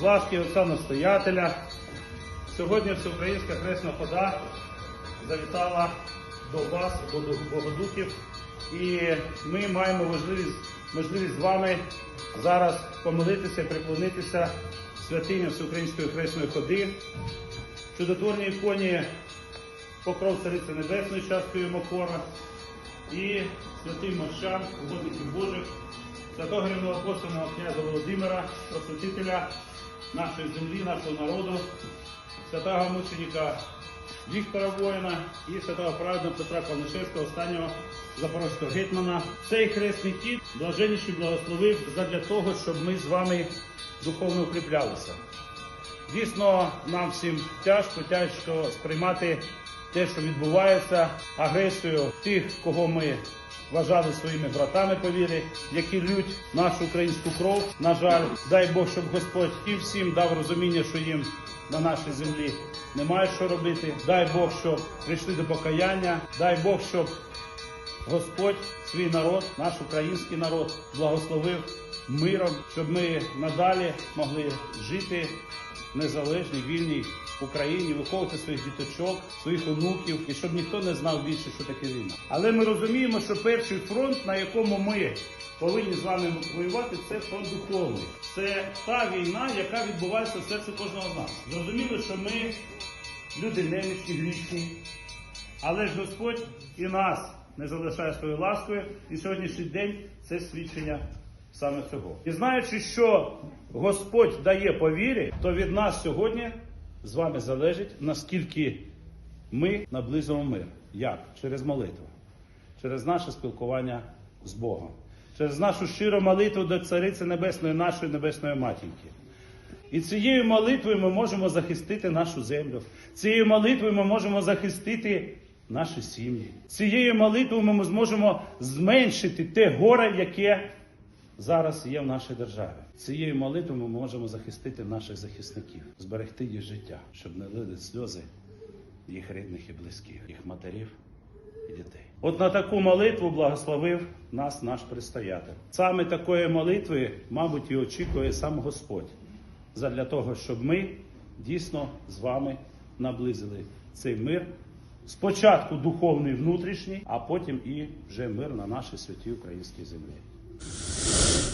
З ласки отця настоятеля. Сьогодні Всеукраїнська хресна хода завітала до вас, до Богодухів, і ми маємо можливість, можливість з вами зараз помолитися, приклонитися святиня Всеукраїнської хресної ходи, чудотворній іконі Покров Цариці Небесної, часткою Мокора і святим мощам, угодників Божих, святого рівноапостольного князя Володимира, просвітителя нашої землі, нашого народу, святого мученика Віктора Воїна і святого праведного Петра Павлишевського, останнього запорозького гетьмана. Цей хресний кіт блаженніший благословив задля того, щоб ми з вами духовно укріплялися. Дійсно, нам всім тяжко, тяжко сприймати те, що відбувається, агресію тих, кого ми вважали своїми братами по вірі, які лють нашу українську кров. На жаль, дай Бог, щоб Господь і всім дав розуміння, що їм на нашій землі немає що робити. Дай Бог, щоб прийшли до покаяння. Дай Бог, щоб Господь свій народ, наш український народ, благословив миром, щоб ми надалі могли жити незалежній вільній Україні, виховувати своїх діточок, своїх онуків, і щоб ніхто не знав більше, що таке війна. Але ми розуміємо, що перший фронт, на якому ми повинні з вами воювати, це фронт духовний. Це та війна, яка відбувається в серці кожного з нас. Зрозуміло, що ми люди немічні, грішні, але ж Господь і нас не залишає своєю ласкою, і сьогоднішній день це свідчення саме цього. І знаючи, що Господь дає по вірі, то від нас сьогодні з вами залежить, наскільки ми наблизимо мир. Як? Через молитву, через наше спілкування з Богом, через нашу щиру молитву до Цариці Небесної, нашої Небесної Матінки. І цією молитвою ми можемо захистити нашу землю. Цією молитвою ми можемо захистити наші сім'ї. Цією молитвою ми зможемо зменшити те горе, яке зараз є в нашій державі. Цією молитвою ми можемо захистити наших захисників, зберегти їх життя, щоб не лили сльози їх рідних і близьких, їх матерів і дітей. От на таку молитву благословив нас наш предстоятель. Саме такої молитви, мабуть, і очікує сам Господь задля того, щоб ми дійсно з вами наблизили цей мир. Спочатку духовний внутрішній, а потім і вже мир на нашій святій українській землі. フッ。